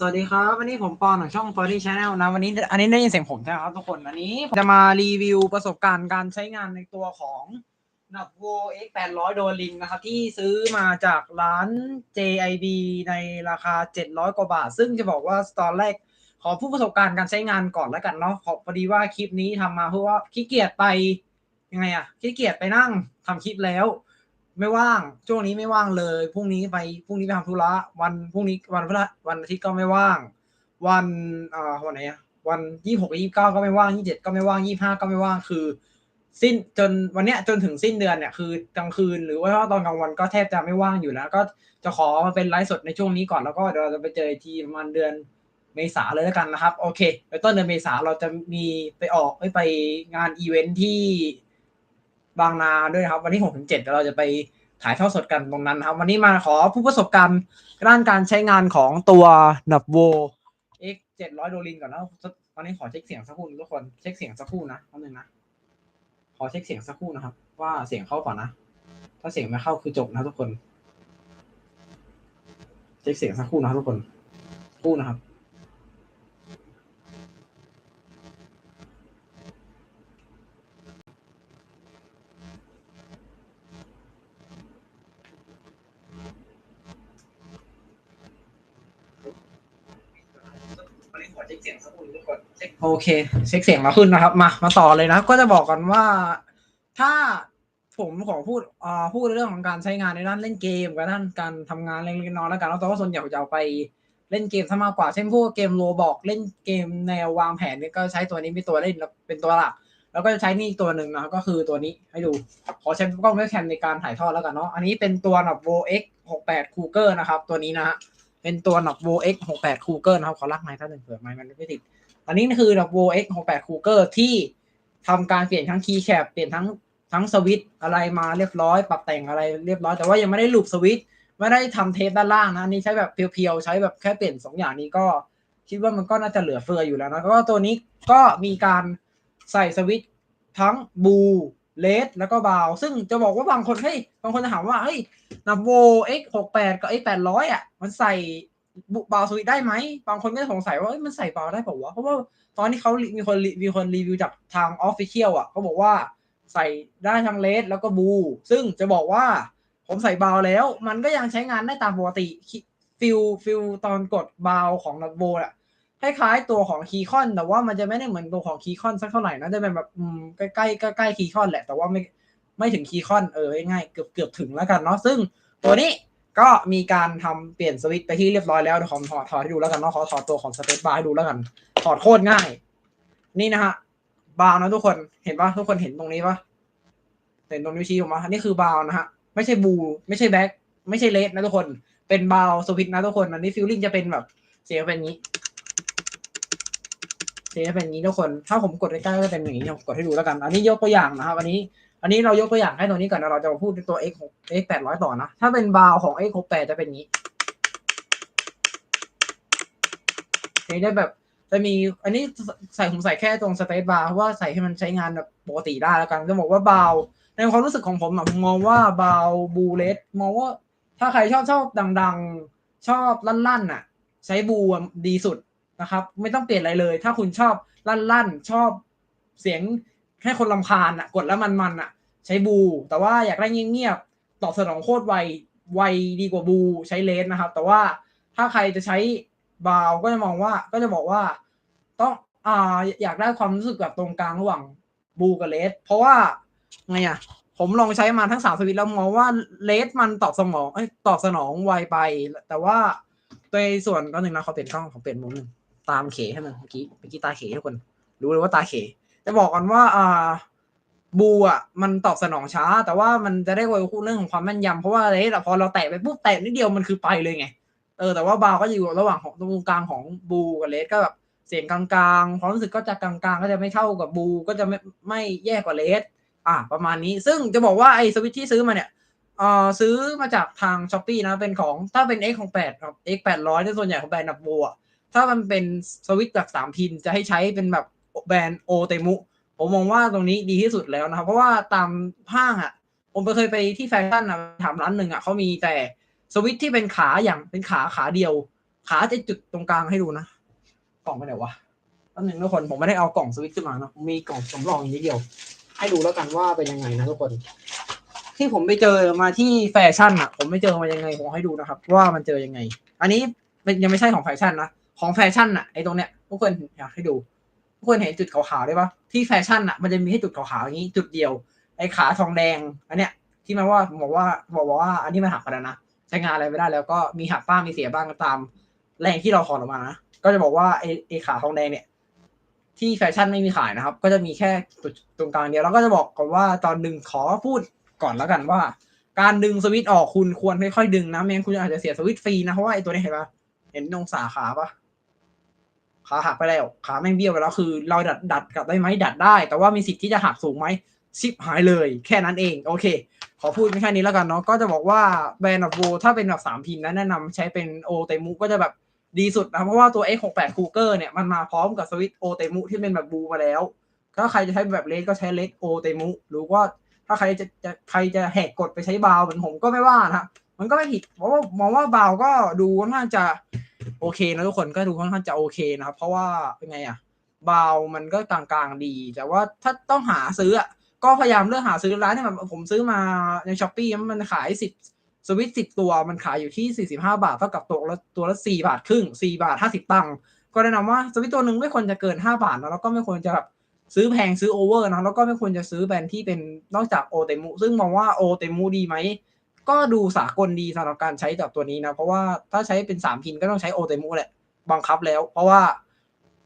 สวัสดีครับ วันนี้ผมปอนของช่อง f o r t y Channel นะ วันนี้อันนี้ได้ยินเสียงผมใช่ไหมครับทุกคนอันนี้ผมจะมารีวิวประสบการณ์การใช้งานในตัวของนับโว X 800โดลิงนะครับ ที่ซื้อมาจากร้าน JIB ในราคา 700 กว่าบาท ซึ่งจะบอกว่าตอนแรกขอพูดประสบการณ์การใช้งานก่อนแล้วกันเนาะขอพอดีว่าคลิปนี้ทำมาเพราะว่าขี้เกียจไปยังไงอะขี้เกียจไปนั่งทำคลิปแล้ว ไม่ว่าง ช่วงนี้ไม่ว่างเลยพรุ่งนี้ไปพรุ่งนี้ไปทำธุระวันพรุ่งนี้วันพฤหัสวันอาทิตย์ก็ไม่ว่าง วันเอ่อวันไหนอะวันยี่หกยี่เก้าก็ไม่ว่างยี่เจ็ดก็ไม่ว่างยี่ห้าก็ไม่ว่างคือ สิ้นจนวันเนี้ยจนถึงสิ้นเดือนเนี่ยคือกลางคืนหรือว่าตอนกลางวันก็แทบจะไม่ว่างอยู่แล้ว ก็จะขอมาเป็นไลฟ์สดในช่วงนี้ก่อนแล้วก็เดี๋ยวเราจะไปเจออีกทีประมาณเดือนเมษาเลยแล้วกันนะครับ โอเคในต้นเดือนเมษาเราจะมีไปออกไปไปงานอีเวนท์ที่ บางนาด้วยครับ วันที่หกถึงเจ็ดเราจะไปถ่ายทอดสดกันตรงนั้นครับ วันนี้มาขอผู้ประสบการณ์ด้านการใช้งานของตัวนับโว X เจ็ดร้อยโดลินก่อนนะตอนนี้ขอเช็คเสียงสักครู่ทุกคนเช็คเสียงสักครู่นะแป๊บนึงนะขอเช็คเสียงสักครู่นะครับ ว่าเสียงเข้าก่อนนะ ถ้าเสียงไม่เข้าคือจบนะทุกคน เช็คเสียงสักครู่นะทุกคน คู่นะครับ โอเคเช็คเสียงมาขึ้นนะครับ มามาต่อเลยนะก็จะบอกกันว่าถ้าผมขอพูดอ่าพูดเรื่องของการใช้งานในด้านเล่นเกมกับด้านการทำงานเล็กๆน้อยๆแล้วกันแล้วแต่ว่าส่วนใหญ่จะเอาไปเล่นเกมซะมากกว่าเช่นพวกเกมโรบอกเล่นเกมแนววางแผนเนี่ยก็ใช้ตัวนี้เป็นตัวเล่นเป็นตัวหลัก แล้วก็จะใช้นี่ตัวหนึ่งนะก็คือตัวนี้ให้ดูขอใช้กล้องเว็บแคมในการถ่ายทอดแล้วกันเนาะอันนี้เป็นตัวหนับ Vo X 68 Cougar นะครับ ตัวนี้นะฮะเป็นตัวหนับ Vo X 68 Cougar นะครับขอลักไม้ท่านหนึ่งเผื่อไม้มันไม่ติด อันนี้คือหนับ Vo X 68 Cougar ที่ทำการเปลี่ยนทั้งคีย์แคปเปลี่ยนทั้งทั้งสวิตอะไรมาเรียบร้อย ปรับแต่งอะไรเรียบร้อย แต่ว่ายังไม่ได้ลูปสวิตไม่ได้ทำเทปด้านล่างนะอันนี้ใช้แบบเพียวๆ ใช้แบบแค่เปลี่ยนสองอย่างนี้ก็ คิดว่ามันก็น่าจะเหลือเฟืออยู่แล้วนะแล้วก็ตัวนี้ก็มีการใส่สวิตทั้งบูเลสแล้วก็บาว ซึ่งจะบอกว่าบางคนเฮ้ยบางคนจะถามว่าเฮ้ยนับโว X 6 8 กับ X 8 0 0 อะมันใส่ บบาวสวิตได้ไหม บางคนก็สงสัยว่ามันใส่บาวได้เปล่าวะ เพราะว่าตอนที่เขามีคนมีคนรีวิวจากทางออฟฟิเชียลอะเขาบอกว่าใส่ได้ทั้งเลสแล้วก็บู ซึ่งจะบอกว่าผมใส่บาวแล้ว มันก็ยังใช้งานได้ตามปกติฟิลฟิลตอนกดบาวของนับโวอะคล้ายๆตัวของคีคอน แต่ว่ามันจะไม่ได้เหมือนตัวของคีคอนสักเท่าไหร่นะจะเป็นแบบใกล้ๆใกล้ๆคีคอนแหละ แต่ว่าไม่ไม่ถึงคีคอนเออง่ายๆเกือบเกือบถึงแล้วกันเนาะซึ่งตัวนี้ ก็มีการทำเปลี่ยนสวิตไปที่เรียบร้อยแล้วเดี๋ยวผมถอดถอดให้ดูแล้วกันเนาะขอถอดตัวของสเปซบาร์ให้ดูแล้วกัน ถอดโคตรง่าย นี่นะฮะ บาวนะทุกคนเห็นปะทุกคนเห็นตรงนี้ปะเห็นตรงนิ้วชี้ผมปะอันนี้คือบาวนะฮะ ไม่ใช่บู ไม่ใช่แบ็คไม่ใช่เลสนะทุกคน เป็นบาวสวิตนะทุกคนอันนี้ฟิลลิ่งจะเป็นแบบเสียงเป็นอย่างนี้เสียงเป็นอย่างนี้ทุกคน ถ้าผมกดใกล้ๆก็จะเป็นอย่างนี้ผมกดให้ดูแล้วกัน อันนี้ยกตัวอย่างนะครับอันนี้ อันนี้เรายกตัวอย่างให้ตัวนี้ก่อนนะเราจะมาพูดตัว x 6 x 800ต่อนะถ้าเป็นบาวของ x 6 8จะเป็นงนี้นี่ได้แบบจะมีอันนี้ใส่ผมใส่แค่ตรงสเตทบาร์เพราะว่าใส่ให้มันใช้งานแบบปกติได้แล้วกัน จะบอกว่าบาวในความรู้สึกของผมอะผมมองว่าบาวบูเลสมองว่าถ้าใครชอบชอบดัง ๆ ชอบลั่นๆน่ะ ใช้บูดีสุดนะครับ ไม่ต้องเปลี่ยนอะไรเลย ถ้าคุณชอบลั่นๆชอบเสียง ให้คนลำคาญอะกดแล้วมันมันอะใช้บู แต่ว่าอยากได้เงียบๆตอบสนองโคตรไวไวดีกว่าบูใช้เลสนะครับ แต่ว่าถ้าใครจะใช้บาวก็จะมองว่าก็จะบอกว่า ต้องอ่าอยากได้ความรู้สึกแบบตรงกลางระหว่างบูกับเลสเพราะว่าไงอะผมลองใช้มาทั้งสามสวิตแล้วมองว่าเลสมันตอบสนองเอ้ยตอบสนองไวไป แต่ว่าในส่วนก็หนึ่งนะเขาเปลี่ยนกล้องเขาเปลี่ยนมุมหนึ่งตามเขให้มันเมื่อกี้เมื่อกี้ตาเขทุกคน รู้เลยว่าตาเข จะบอกกันว่าอ่าบูอะมันตอบสนองช้า แต่ว่ามันจะได้ไวคู่เรื่องของความแม่นยำเพราะว่าอะไรแต่พอเราแตะไปปุ๊บแตะนิดเดียวมันคือไปเลยไงเออแต่ว่าบาวก็อยู่ระหว่างของตรงกลางของบูกับเลสก็แบบเสียงกลางๆความรู้สึกก็จะกลางๆ ก็จะไม่เท่ากับบู ก็จะไม่ไม่แย่กว่าเลสอะประมาณนี้ซึ่งจะบอกว่าไอ้สวิตที่ซื้อมาเนี่ยเอ่อซื้อมาจากทางช้อปปีนะเป็นของถ้าเป็น X ของ8ครับ X 800ที่ส่วนใหญ่ของแบรนด์นับบูอะถ้ามันเป็นสวิตจากสามพินจะให้ใช้เป็นแบบ แบรนด์โอเตมุ ผมมองว่าตรงนี้ดีที่สุดแล้วนะครับ เพราะว่าตามห้างอะ ผมเคยไปที่แฟชั่นอะถามร้านหนึ่งอะเขามีแต่สวิตที่เป็นขาอย่างเป็นขาขาเดียว ขาจะจุดตรงกลางให้ดูนะ กล่องไปไหนวะแป๊บนึงทุกคนผมไม่ได้เอากล่องสวิตขึ้นมาเนอะมีกล่องสำรองอย่างนี้เดียว ให้ดูแล้วกันว่าเป็นยังไงนะทุกคน ที่ผมไปเจอมาที่แฟชั่นอะผมไปเจอมายังไงผมให้ดูนะครับ ว่ามันเจอยังไง อันนี้เป็นยังไม่ใช่ของแฟชั่นนะของแฟชั่นอะไอตรงเนี้ยทุกคนอยากให้ดู ทุกคนเห็นจุดขาวๆได้ปะที่แฟชั่นอะมันจะมีให้จุดขาวๆอย่างนี้จุดเดียว ไอ้ขาทองแดง อันเนี้ยที่มันว่าบอกว่าบอกว่า อันนี้มันหักไปแล้วนะใช้งานอะไรไม่ได้แล้วก็มีหักบ้างมีเสียบ้างตาม แรงที่เราถอดออกมานะก็จะบอกว่าไอ้ไอ้ขาทองแดงเนี่ย ที่แฟชั่นไม่มีขายนะครับ ก็จะมีแค่จุดตรงกลางเดียวแล้วก็จะบอกก่อนว่าตอนดึงขอพูดก่อนแล้วกันว่า การดึงสวิตช์ออกคุณควรค่อยๆดึงนะไม่งั้นคุณอาจจะเสียสวิตช์ฟรีนะเพราะว่าไอ้ตัวนี้เห็นปะเห็นองศาขาปะ ขาหักไปแล้ว ขาแม่งเบี้ยวไปแล้วคือ เราดัดดัดกลับได้ไหมดัดได้ แต่ว่ามีสิทธิ์ที่จะหักสูงไหมชิปหายเลย แค่นั้นเอง โอเค ขอพูดแค่นี้แล้วกันเนาะก็จะบอกว่าแบรนด์แบบโวถ้าเป็นแบบสามพินนะแนะนำใช้เป็นโอเตมุก็จะแบบดีสุดนะเพราะว่าตัว X68 คูเกอร์เนี่ยมันมาพร้อมกับสวิตช์โอเตมุที่เป็นแบบบูมาแล้วถ้าใครจะใช้แบบเลสก็ใช้เลสโอเตมุหรือว่าถ้าใครจะจะใครจะแหกกฎไปใช้บาวเหมือนผมก็ไม่ว่านะ มันก็ไม่ผิดเพราะว่ามองว่าบาวก็ดูค่อนข้างจะโอเคนะทุกคนก็ดูค่อนข้างจะโอเคนะครับ เพราะว่าเป็นไงอะบาวมันก็กลางๆดี แต่ว่าถ้าต้องหาซื้ออะก็พยายามเลือกหาซื้อร้านที่แบบผมซื้อมาในช้อปปี้มันขายสิบสวิตสิบตัวมันขายอยู่ที่สี่สิบห้าบาทเท่ากับตัวละตัวละสี่บาทครึ่งสี่บาทห้าสิบตังค์ก็แนะนำว่าสวิตตัวหนึ่งไม่ควรจะเกินห้าบาทนะแล้วก็ไม่ควรจะแบบซื้อแพงซื้อโอเวอร์นะแล้วก็ไม่ควรจะซื้อแบรนด์ที่เป็นนอกจากโอเตมุซึ่งมองว่าโอเตมุดีไหม ก็ดูสากลดีสำหรับการใช้กับตัวนี้นะ เพราะว่าถ้าใช้เป็นสามพินก็ต้องใช้โอเตมุแหละบังคับแล้ว เพราะว่า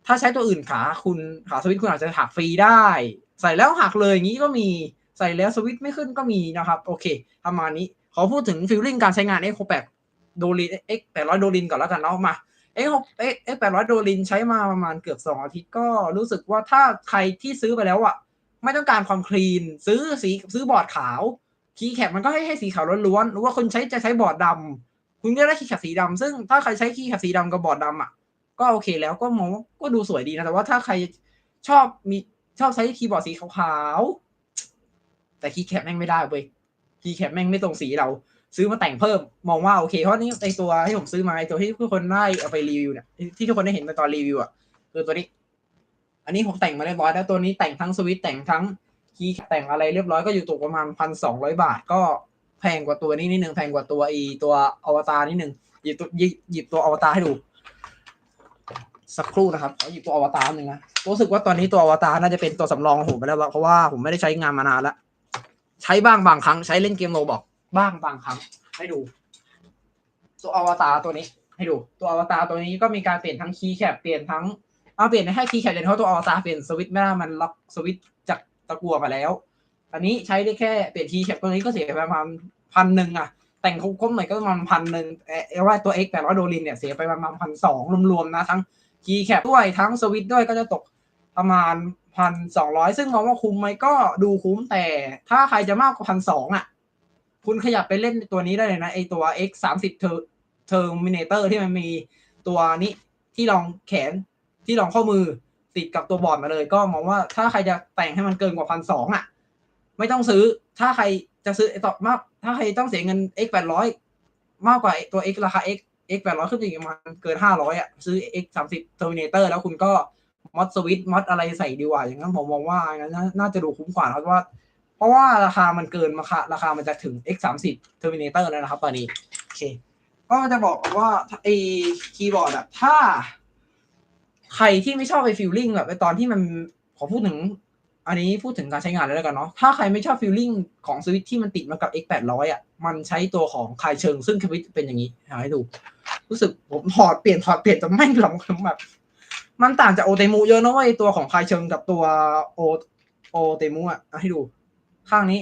ถ้าใช้ตัวอื่นขาคุณขาสวิตคุณอาจจะหักฟรีได้ ใส่แล้วหักเลยอย่างนี้ก็มีใส่แล้วสวิตไม่ขึ้นก็มีนะครับ โอเคประมาณนี้ขอพูดถึงฟิลลิ่งการใช้งาน X 6 8โดลิน X 800โดลินก่อนแล้วกันเนาะมา X 6 X X 800โดลินใช้มาประมาณเกือบสองอาทิตย์ก็รู้สึกว่าถ้าใครที่ซื้อไปแล้วอะไม่ต้องการความคลีน ซื้อสีซื้อบอร์ดขาว คีย์แคปมันก็ให้ให้สีขาวล้วนๆหรือว่าคนใช้จะใช้บอร์ดดำคุณก็ได้คีย์แคปสีดำซึ่งถ้าใครใช้คีย์แคปสีดำกับบอร์ดดำอะ ก็โอเคแล้วก็มองว่าก็ดูสวยดีนะ แต่ว่าถ้าใครชอบมีชอบใช้คีย์บอร์ดสีขาวๆแต่คีย์แคปแม่งไม่ได้เว้ยคีย์แคปแม่งไม่ตรงสีเรา ซื้อมาแต่งเพิ่มมองว่าโอเคเพราะนี่ไอตัวที่ผมซื้อมาไอตัวที่ทุกคนได้เอาไปรีวิวเนี่ยที่ทุกคนได้เห็นในตอนรีวิวอะคือตัวนี้ อันนี้ผมแต่งมาเรียบร้อยแล้วตัวนี้แต่งทั้งสวิตแต่งทั้ง คีย์แต่งอะไรเรียบร้อยก็อยู่ตกประมาณพันสองร้อยบาท ก็แพงกว่าตัวนี้นิดนึงแพงกว่าตัวอีตัวอวตารนิดนึงหยิบตัวหยิบหยิบตัวอวตารให้ดู สักครู่นะครับขอหยิบตัวอวตารหนึ่งนะรู้สึกว่าตอนนี้ตัวอวตารน่าจะเป็นตัวสำรองของผมไปแล้วเพราะว่าผมไม่ได้ใช้งานมานานแล้วใช้บ้างบางครั้งใช้เล่นเกมโรบอกบ้างบางครั้ง ให้ดู ตัวอวตารตัวนี้ ให้ดู ตัวอวตารตัวนี้ก็มีการเปลี่ยนทั้งคีย์แคปเปลี่ยนทั้งเอาเปลี่ยนให้คีย์แคปเปลี่ยนเพราะตัวอวตารเปลี่ยนสวิตช์ไม่ได้มันล็อกสวิตช์จาก ตะกัวมาแล้ว อันนี้ใช้ได้แค่เปลี่ยนคีแคปตัวนี้ก็เสียไปประมาณพันหนึ่งอะแต่งคุ้มๆหน่อยก็ประมาณพันหนึ่งเอว่าตัว X แปดร้อยโดลินเนี่ยเสียไปประมาณพันสองรวมๆนะทั้งคีย์แคปด้วยทั้งสวิตช์ด้วยก็จะตกประมาณพันสองร้อยซึ่งมองว่าคุ้มไหมก็ดูคุ้มแต่ถ้าใครจะมากกว่าพันสองอะคุณขยับไปเล่นตัวนี้ได้เลยนะ ไอตัว X สามสิบเทอร์เทอร์มินเตอร์ที่มันมีตัวนี้ที่รองแขนที่รองข้อมือ ติดกับตัวบอร์ดมาเลย ก็มองว่าถ้าใครจะแต่งให้มันเกินกว่าพันสองอะ ไม่ต้องซื้อถ้าใครจะซื้อต่อมาก ถ้าใครต้องเสียเงิน x แปดร้อยมากกว่าตัว x ราคา x x แปดร้อยขึ้นไปประมาณเกินห้าร้อยอะ ซื้อ x สามสิบ Terminator แล้วคุณก็มอดสวิตมอดอะไรใส่ดีกว่า อย่างนั้นผมมองว่าอย่างนั้นน่าจะดูคุ้มกว่าเพราะว่า เพราะว่าราคามันเกินราคาราคามันจะถึง x สามสิบ Terminator แล้วนะครับตอนนี้โอเค ก็จะบอกว่าไอ้คีย์บอร์ดอะถ้า ใครที่ไม่ชอบไปฟิลลิ่งแบบไอ้ตอนที่มันขอพูดถึง อันนี้พูดถึงการใช้งานเลยแล้วกันเนาะถ้าใครไม่ชอบฟีลลิ่งของสวิตที่มันติดมากับ X 8 0 0อะมันใช้ตัวของคายเชิงซึ่งสวิตเป็นอย่างนี้หาให้ดู รู้สึกผมถอดเปลี่ยนถอดเปลี่ยนจนแม่งหลงแบบมันต่างจากโอเตมูเยอะนะเว้ยตัวของคายเชิงกับตัวโอโอเตมูอะเอาให้ดู ข้างนี้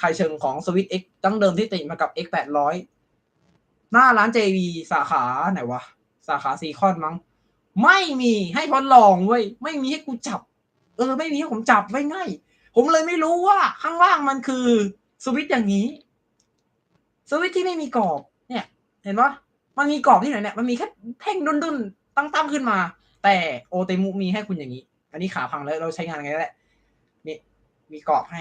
คายเชิงของสวิต X ตั้งเดิมที่ติดมากับ X 8 0 0หน้าร้าน JV สาขาไหนวะสาขาซีคอนมั้ง ไม่มีให้ทดลองเว้ยไม่มีให้กูจับ เออ ไม่มีให้ผมจับไม่ง่ายผมเลยไม่รู้ว่าข้างล่างมันคือสวิตช์อย่างนี้ สวิตช์ที่ไม่มีกรอบ เนี่ย เห็นปะมันมีกรอบที่ไหนเนี่ยมันมีแค่แท่งดุนๆตั้งๆขึ้นมา แต่โอเตมุมีให้คุณอย่างนี้ อันนี้ขาพังแล้วเราใช้งานไงแหละนี่มีกรอบให้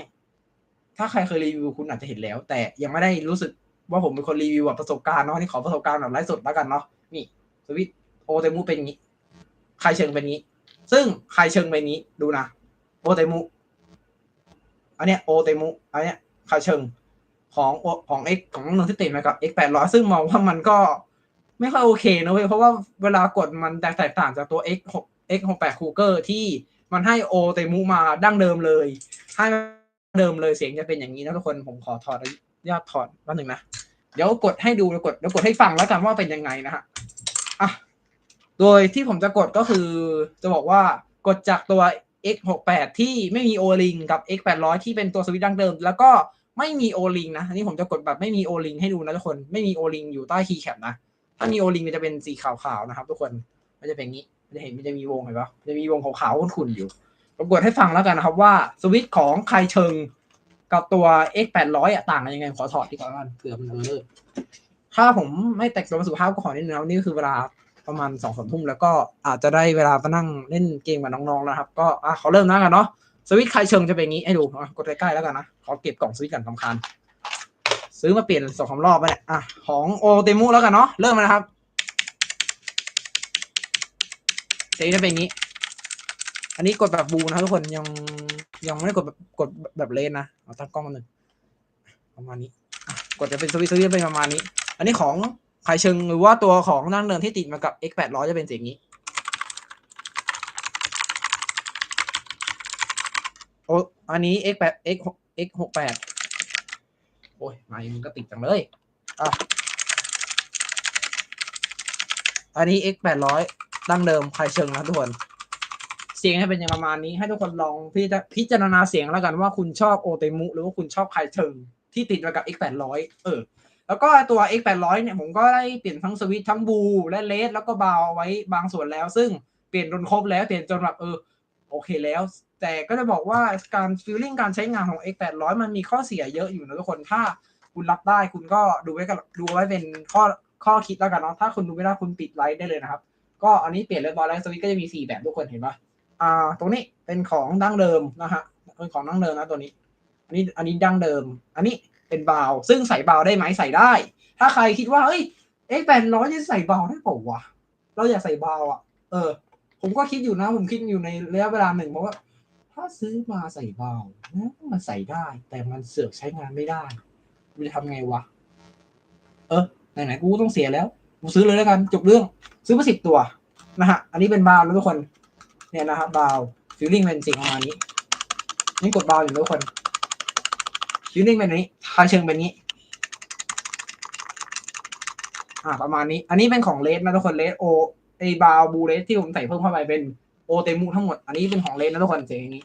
ถ้าใครเคยรีวิวคุณอาจจะเห็นแล้ว แต่ยังไม่ได้รู้สึกว่าผมเป็นคนรีวิวแบบประสบการณ์เนาะนี่ขอประสบการณ์แบบไลฟ์สดแล้วกันเนาะนี่สวิตช์โอเตมุเป็นอย่างนี้ ใครเชิงเป็นนี้ ซึ่งใครเชิงเป็นนี้ดูนะโอเตมุ อันเนี้ยโอเตมุ อันเนี้ยใครเชิงของโอของ X ของน้องที่ติดมากับ X แปดร้อยซึ่งมองว่ามันก็ไม่ค่อยโอเคนะเว้ยเพราะว่าเวลากดมันแตกต่างจากตัว X หก X หกแปดคูเกอร์ที่มันให้โอเตมุมาดั้งเดิมเลย ให้เดิมเลยเสียงจะเป็นอย่างนี้นะทุกคนผมขอถอดยอดถอดแป๊บหนึ่งนะ เดี๋ยวกดให้ดูแล้วกดเดี๋ยวกดให้ฟังแล้วกันว่าเป็นยังไงนะฮะ โดยที่ผมจะกดก็คือจะบอกว่ากดจากตัว x 6 8 ที่ไม่มีโอลิงกับ x 8 0 0 ที่เป็นตัวสวิตช์ดังเดิม แล้วก็ไม่มีโอลิงนะอันนี้ผมจะกดแบบไม่มีโอลิงให้ดูนะทุกคนไม่มีโอลิงอยู่ใต้คีย์แคปนะ ถ้ามีโอลิงมันจะเป็นสีขาวๆนะครับ ทุกคนมันจะเป็นอย่างนี้มันจะเห็นมันจะมีวงเห็นปะมันจะมีวงขาวๆขุ่นๆอยู่ผมกดให้ฟังแล้วกันนะครับว่าสวิตช์ของใครเชิงกับตัว x 8 0 0 อะต่างกันยังไงขอถอดดีกว่ากันเผื่อมันเบลอถ้าผมไม่แต่งตัวสุภาพก็ขอนิดนึงนะนี่คือเวลา ประมาณสองสามทุ่มแล้วก็อาจจะได้เวลามานั่งเล่นเกมกับน้องๆแล้วครับ ก็อะขอเริ่มนะกันเนาะสวิตช์ใครเชิงจะเป็นอย่างนี้ให้ดูอะกดใกล้ๆแล้วกันนะขอเก็บกล่องสวิตช์กันสำคัญซื้อมาเปลี่ยนสองสามรอบไปเนี่ยอะของโอเตมุแล้วกันเนาะเริ่มเลยนะครับเสียงจะเป็นอย่างนี้ อันนี้กดแบบบูนะทุกคนยังยังไม่ได้กดแบบกดแบบเลนนะเอาตั้งกล้องมาหนึ่งประมาณนี้กดจะเป็นสวิตช์สวิตช์เป็นประมาณนี้ อันนี้ของ ใครเชิงหรือว่าตัวของนั่งเดิมที่ติดมากับ x 8 0 0จะเป็นเสียงนี้ โอ้อันนี้ x 8 x 6 x 6 8โอ้ยมาอีกมันก็ติดจังเลยอะอันนี้ x 8 0 0ดั้งเดิมใครเชิงนะทุกคน เสียงให้เป็นอย่างประมาณนี้ ให้ทุกคนลองพิจพิจารณาเสียงแล้วกันว่าคุณชอบโอเตมุ หรือว่าคุณชอบใครเชิงที่ติดมากับ x 8 0 0เออ แล้วก็ตัว x 8 0 0เนี่ยผมก็ได้เปลี่ยนทั้งสวิตทั้งบูและเลสแล้วก็บาวเอาไว้บางส่วนแล้ว ซึ่งเปลี่ยนจนครบแล้วเปลี่ยนจนแบบเออโอเคแล้ว แต่ก็จะบอกว่าการฟีลลิ่งการใช้งานของ x 8 0 0มันมีข้อเสียเยอะอยู่นะทุกคนถ้าคุณรับได้คุณก็ดูไว้กันดูไว้เป็นข้อข้อคิดแล้วกันเนาะถ้าคุณดูไม่ได้คุณปิดไลท์ได้เลยนะครับ ก็อันนี้เปลี่ยนเรียบร้อยแล้วสวิตก็จะมีสี่แบบทุกคนเห็นปะอ่า ตรงนี้เป็นของดั้งเดิมนะฮะเป็นของดั้งเดิมนะตัวนี้ อันนี้อันนี้ดั้งเดิม อันนี้ เป็นบาวซึ่งใส่บาวได้ไหมใส่ได้ ถ้าใครคิดว่าเอ้ยเอ๊ะแปดร้อยจะใส่บาวได้เปล่าวะเราอยากใส่บาวอะ เออ ผมก็คิดอยู่นะ ผมคิดอยู่ในระยะเวลาหนึ่งเพราะว่า ถ้าซื้อมาใส่บาวนะมันใส่ได้ แต่มันเสือกใช้งานไม่ได้จะทำไงวะ เออไหนๆกูต้องเสียแล้วกูซื้อเลยแล้วกันจบเรื่อง ซื้อมาสิบตัวนะฮะอันนี้เป็นบาวทุกคน เนี่ยนะครับบาวฟิลลิ่งเป็นสิ่งประมาณนี้นี่กดบาวอยู่ทุกคน ฟิลลิ่งเป็นนี้คาเชิงเป็นนี้ อ่าประมาณนี้ อันนี้เป็นของเลสนะทุกคนเลสโอไอบาวบูเลสที่ผมใส่เพิ่มเข้าไปเป็นโอเตมูทั้งหมด อันนี้เป็นของเลสนะทุกคนเสียงอย่างนี้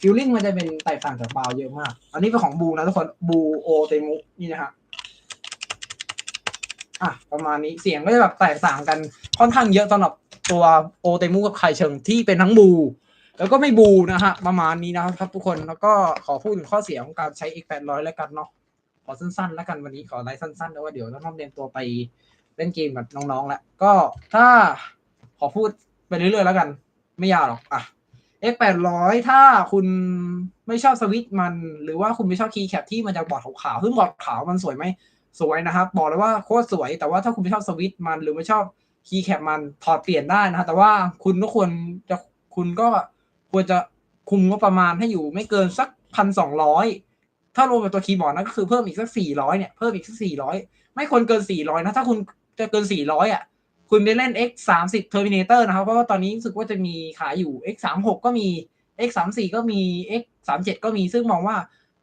ฟิลลิ่งมันจะเป็นแตกต่างจากบาวเยอะมาก อันนี้เป็นของบูนะทุกคนบูโอเตมูนี่นะฮะอะประมาณนี้เสียงก็จะแบบแตกต่างกันค่อนข้างเยอะสำหรับตัวโอเตมูกับไคเชิงที่เป็นทั้งบู แล้วก็ไม่บูนะฮะ ประมาณนี้นะครับ ทุกคนแล้วก็ขอพูดถึงข้อเสียของการใช้ x 8 0 0 แล้วกันเนาะขอสั้นๆ แล้วกันวันนี้ขอไลฟ์สั้นๆแล้วว่าเดี๋ยวต้องเตรียนตัวไปเล่นเกมกับน้องๆแล้วก็ถ้าขอพูดไปเรื่อยๆแล้วกัน ไม่ยาวหรอกอะ x 8 0 0 ถ้าคุณไม่ชอบสวิตช์มัน หรือว่าคุณไม่ชอบคีย์แคปที่มันจะบอดขาวๆซึ่งบอดขาวมันสวยไหมสวยนะครับ บอกเลยว่าโคตรสวย แต่ว่าถ้าคุณไม่ชอบสวิตช์มัน หรือไม่ชอบคีย์แคปมันถอดเปลี่ยนได้นะฮะแต่ว่าคุณก็ควรจะคุณก็ ควรจะคุมงบประมาณให้อยู่ไม่เกินสักพันสองร้อยถ้ารวมกับตัวคีย์บอร์ดนะก็คือเพิ่มอีกสักสี่ร้อยเนี่ยเพิ่มอีกสักสี่ร้อยไม่ควรเกินสี่ร้อยนะถ้าคุณจะเกินสี่ร้อยอะคุณไปเล่น x สามสิบ Terminator นะครับ เพราะว่าตอนนี้รู้สึกว่าจะมีขายอยู่ x สามหกก็มี x สามสี่ก็มี x สามเจ็ดก็มี ซึ่งมองว่า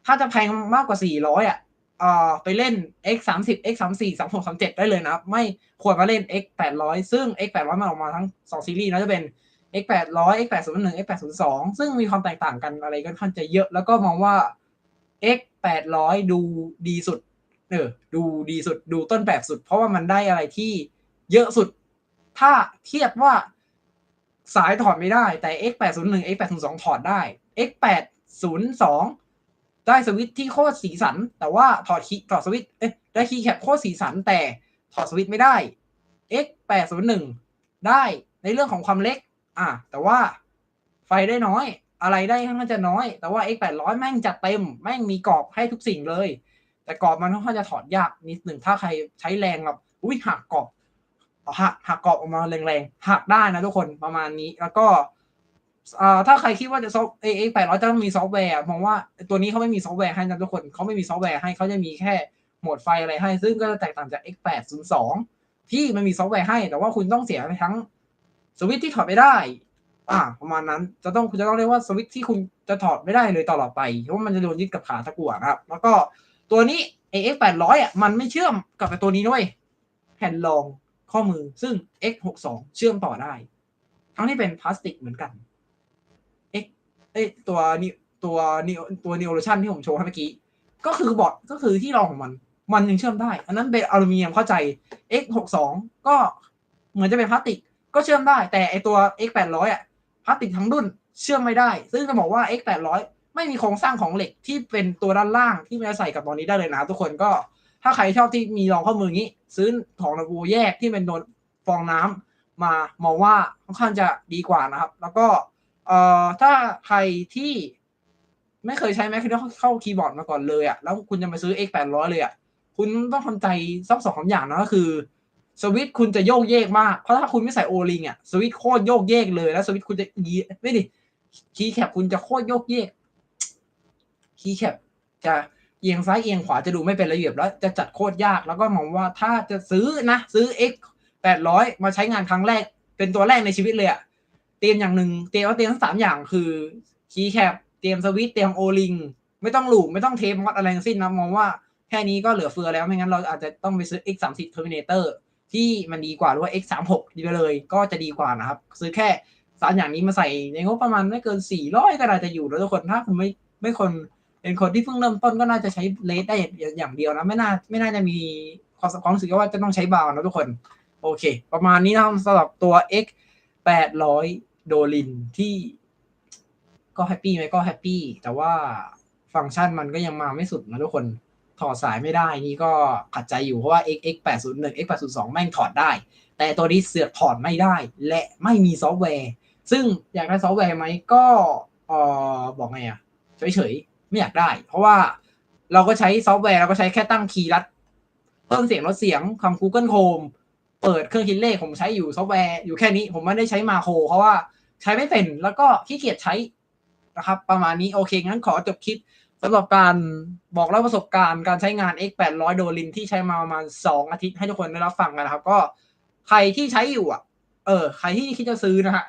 ถ้าจะแพงมากกว่าสี่ร้อยอะเอ่าไปเล่น x สามสิบ x สามสี่สามหกสามเจ็ดได้เลยนะครับ ไม่ควรมาเล่น x แปดร้อยซึ่ง x แปดร้อยมันออกมาทั้งสองซีรีส์นะจะเป็น x แปดร้อย x แปดศูนหนึ่ง x แปดศูนสองซึ่งมีความแตกต่างกันอะไรก็ค่อนข้างจะเยอะ แล้วก็มองว่า x แปดร้อยดูดีสุด เออ ดูดีสุด ดูต้นแบบสุด เพราะว่ามันได้อะไรที่เยอะสุด ถ้าเทียบว่าสายถอดไม่ได้ แต่ x 8 0 1 x 8 0 2ถอดได้ x 8 0 2ได้สวิตช์ที่โคตรสีสัน แต่ว่าถอดคีถอดสวิตช์เอ๊ะได้คีย์แคปโคตรสีสันแต่ถอดสวิตช์ไม่ได้ x 8 0 1ได้ในเรื่องของความเล็ก อะแต่ว่าไฟได้น้อย อะไรได้ค่อนข้างจะน้อย แต่ว่า x 8 0 0แม่งจัดเต็ม แม่งมีกรอบให้ทุกสิ่งเลย แต่กรอบมันค่อนข้างจะถอดยากนิดหนึ่งถ้าใครใช้แรงแบบอุ้ยหักกรอบหักหักกรอบออกมาแรงๆหักได้นะทุกคนประมาณนี้แล้วก็อ่าถ้าใครคิดว่าจะซอฟเอเอแปดร้อยจะต้องมีซอฟต์แวร์มองว่าตัวนี้เขาไม่มีซอฟต์แวร์ให้นะทุกคนเขาไม่มีซอฟต์แวร์ให้เขาจะมีแค่โหมดไฟอะไรให้ ซึ่งก็จะแตกต่างจาก X 8 0 2 ที่มันมีซอฟต์แวร์ให้ แต่ว่าคุณต้องเสียไปทั้ง สวิตที่ถอดไม่ได้ อ่า ประมาณนั้นจะต้องคุณจะต้องเรียกว่าสวิตที่คุณจะถอดไม่ได้เลยตลอดไปเพราะมันจะโดนยึดกับขาตะกั่วครับ แล้วก็ตัวนี้ AX 800อะมันไม่เชื่อมกับตัวนี้ด้วยแผ่นรองข้อมือซึ่ง X 6 2เชื่อมต่อได้ ทั้งที่เป็นพลาสติกเหมือนกัน X เอ้ตัวนี้ตัวนี้ตัวนิโอโลชันที่ผมโชว์ให้เมื่อกี้ ก็คือบอร์ดก็คือที่รองของมัน มันยังเชื่อมได้ อันนั้นเป็นอลูมิเนียมเข้าใจ X 6 2ก็เหมือนจะเป็นพลาสติก ก็เชื่อมได้ แต่ไอตัว X 800อะพลาสติกทั้งรุ่นเชื่อมไม่ได้ ซึ่งจะบอกว่า X 800ไม่มีโครงสร้างของเหล็กที่เป็นตัวด้านล่างที่มันจะใส่กับตอนนี้ได้เลยนะทุกคนก็ถ้าใครชอบที่มีรองข้อมืออย่างนี้ ซื้อของระบูแยกที่เป็นโดนฟองน้ำมามองว่าค่อนข้างจะดีกว่านะครับ แล้วก็เอ่อถ้าใครที่ไม่เคยใช้แมคคินเข้าคีย์บอร์ดมาก่อนเลยอะ่ะแล้วคุณจะมาซื้อ X 8 0 0เลยอะ่ะคุณต้องทำใจซับสองคำอย่างนะก็คือ สวิตคุณจะโยกเยกมาก เพราะถ้าคุณไม่ใส่โอลิงอะสวิตโคตรโยกเยกเลยแล้วสวิตคุณจะยีไม่ดิคีย์แคปคุณจะโคตรโยกเยกคีย์แคปจะเอียงซ้ายเอียงขวาจะดูไม่เป็นระเบียบแล้วจะจัดโคตรยากแล้วก็มองว่าถ้าจะซื้อนะ ซื้อ X แปดร้อยมาใช้งานครั้งแรก เป็นตัวแรกในชีวิตเลยอะเตรียมอย่างหนึ่งเตรียมว่าเตรียมทั้งสามอย่างคือคีย์แคปเตรียมสวิตเตรียมโอลิงไม่ต้องหลูมไม่ต้องเทปมอดอะไรทั้งสิ้นนะมองว่าแค่นี้ก็เหลือเฟือแล้วไม่งั้นเราอาจจะต้องไปซื้อ X 3 0 Terminator ที่มันดีกว่าหรือว่า X 3 6 ดีไปเลยก็จะดีกว่านะครับ ซื้อแค่สามอย่างนี้มาใส่ในงบประมาณไม่เกินสี่ร้อยก็น่าจะอยู่แล้วทุกคนถ้าคุณไม่ไม่คนเป็นคนที่เพิ่งเริ่มต้นก็น่าจะใช้เลสได้อย่างเดียวนะไม่น่าไม่น่าจะมีความความรู้สึกว่าจะต้องใช้บาวนะทุกคน โอเค ประมาณนี้นะครับสำหรับตัว X 800 โดลินที่ก็แฮปปี้ไหมก็แฮปปี้แต่ว่าฟังก์ชันมันก็ยังมาไม่สุดนะทุกคน ถอดสายไม่ได้นี่ก็ขัดใจอยู่เพราะว่า X X 8 0 1 X 8 0 2แม่งถอดได้ แต่ตัวนี้เสือกถอดไม่ได้ และไม่มีซอฟต์แวร์ ซึ่งอยากได้ซอฟต์แวร์ไหมก็เออบอกไงอะเฉยๆ ไม่อยากได้ เพราะว่าเราก็ใช้ซอฟต์แวร์เราก็ใช้แค่ตั้งคีย์ลัดเพิ่มเสียงลดเสียงคำ Google Home เปิดเครื่องคิดเลขผมใช้อยู่ซอฟต์แวร์อยู่แค่นี้ผมไม่ได้ใช้มาโครเพราะว่าใช้ไม่เป็นแล้วก็ขี้เกียจใช้นะครับ ประมาณนี้โอเคงั้นขอจบคลิป สำหรับการบอกเล่าประสบการณ์การใช้งาน X 8 0 0โดลินที่ใช้มาประมาณสองอาทิตย์ให้ทุกคนได้รับฟังกันนะครับ ก็ใครที่ใช้อยู่อะ เออ ใครที่คิดจะซื้อนะฮะ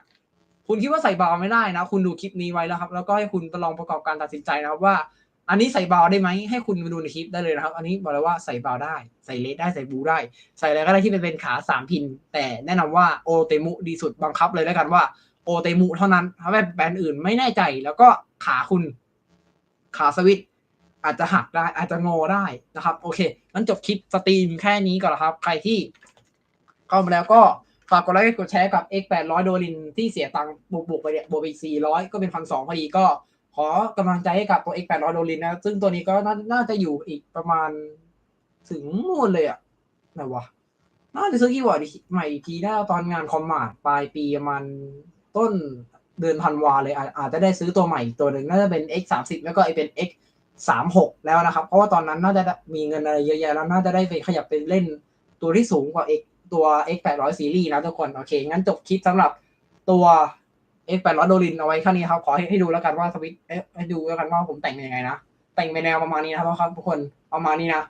คุณคิดว่าใส่บาไม่ได้นะ คุณดูคลิปนี้ไว้แล้วครับ แล้วก็ให้คุณลองประกอบการตัดสินใจนะครับว่า อันนี้ใส่บาได้ไหมให้คุณมาดูในคลิปได้เลยนะครับ อันนี้บอกเลยว่าใส่บาได้ ใส่เลสได้ใส่บูได้ ใส่อะไรก็ได้ที่เป็นเป็นขาสามพิน แต่แนะนำว่าโอเตมุดีสุดบังคับเลยแล้วกันว่าโอเตมุเท่านั้นถ้าแบบแบรนด์อื่นไม่แน่ใจแล้วก็ขาคุณ ขาสวิตอาจจะหักได้อาจจะงอได้นะครับ โอเคงั้นจบคลิปสตรีมแค่นี้ก่อนละครับ ใครที่เข้ามาแล้วก็ฝากกดไลค์กดแชร์กับ X 8 0 0โดลินที่เสียตังค์บุกๆไปเนี่ยบวกไป400 ก็เป็นพันสองพอดีก็ขอกำลังใจให้กับตัว X 8 0 0โดลินนะ ซึ่งตัวนี้ก็นาน่าจะอยู่อีกประมาณถึงนู่นเลยอะไหนวะน่าจะซื้อกี่วอร์ดใหม่ทีได้ตอนงานคอมมาดปลายปีประมาณต้น เดือนธันวาเลยอาจจะได้ซื้อตัวใหม่อีกตัวหนึ่งน่าจะเป็น X 3 0แล้วก็ไอเป็น X 3 6แล้วนะครับ เพราะว่าตอนนั้นน่าจะมีเงินอะไรเยอะแยะแล้วน่าจะได้ไปขยับไปเล่นตัวที่สูงกว่า X ตัว X 8 0 0ซีรีส์นะทุกคนโอเค งั้นจบคลิปสำหรับตัว X 8 0 0โดลินเอาไว้แค่นี้ครับ ขอให้ให้ดูแล้วกันว่าสวิตให้ดูแล้วกันว่าผมแต่งเป็นยังไงนะ แต่งเป็นแนวประมาณนี้นะครับทุกคนประมาณนี้นะ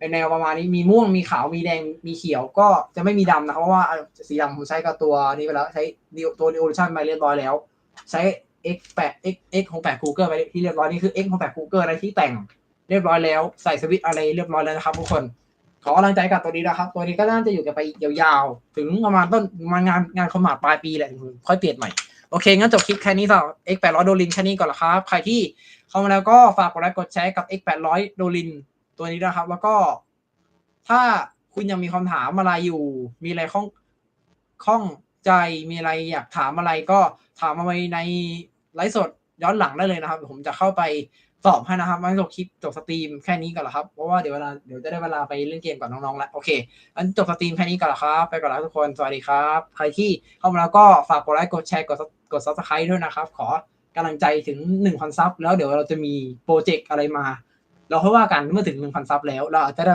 เป็นแนวประมาณนี้มีม่วงมีขาวมีแดงมีเขียวก็จะไม่มีดำนะครับเพราะว่าสีดำผมใช้กับตัวนี้ไปแล้วใช้ตัวนิโอชันไปเรียบร้อยแล้ว ใช้ X 8 X X ของ8 Google ไปที่เรียบร้อยนี่คือ X ของ8 Google อะไรที่แต่งเรียบร้อยแล้วใส่สวิตอะไรเรียบร้อยแล้วนะครับทุกคน ขอกำลังใจกับตัวนี้นะครับ ตัวนี้ก็น่าจะอยู่กันไปยาวๆ ถึงประมาณต้นมางานงานคอมมาดปลายปีแหละค่อยเปลี่ยนใหม่ โอเค งั้นจบคลิปแค่นี้สำหรับ X 8 0 0 โดลินแค่นี้ก่อนละครับ ใครที่เข้ามาแล้วก็ฝากกดไลค์กดแชร์กับ X 8 0 0 โดลิน ตัวนี้นะครับ แล้วก็ถ้าคุณยังมีคำถามอะไรอยู่ มีอะไรข้องข้องใจมีอะไรอยากถามอะไรก็ถามมาไว้ในไลฟ์สดย้อนหลังได้เลยนะครับ ผมจะเข้าไปตอบให้นะครับไม่จบคลิปจบสตรีมแค่นี้ก่อนละครับ เพราะว่าเดี๋ยวเวลาเดี๋ยวจะได้เวลาไปเล่นเกมกับน้องๆแล้วโอเคอันจบสตรีมแค่นี้ก่อนละครับ ไปก่อนแล้วทุกคนสวัสดีครับ ใครที่เข้ามาแล้วก็ฝากกดไลค์กดแชร์กดกดซับสไครต์ด้วยนะครับ ขอกำลังใจถึงหนึ่งพันซับแล้วเดี๋ยวเราจะมีโปรเจกต์อะไรมา เราค่อยว่ากันเมื่อถึงหนึ่งพันซับแล้ว เราอาจจะได้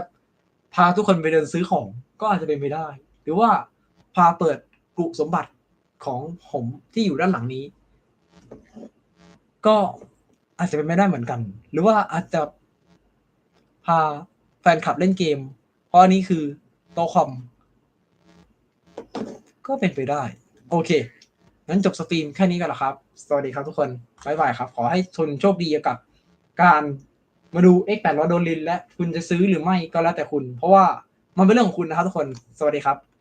พาทุกคนไปเดินซื้อของ ก็อาจจะเป็นไปได้ หรือว่าพาเปิดกลุ่มสมบัติของผมที่อยู่ด้านหลังนี้ ก็อาจจะเป็นไม่ได้เหมือนกัน หรือว่าอาจจะพาแฟนคลับเล่นเกม เพราะอันนี้คือโตคอม ก็เป็นไปได้ โอเคงั้นจบสตรีมแค่นี้กันละครับ สวัสดีครับทุกคน บ๊ายบายครับ ขอให้ทุนโชคดีกับการ มาดู X8 รอโดนลินและคุณจะซื้อหรือไม่ก็แล้วแต่คุณ เพราะว่ามันเป็นเรื่องของคุณนะครับทุกคน สวัสดีครับ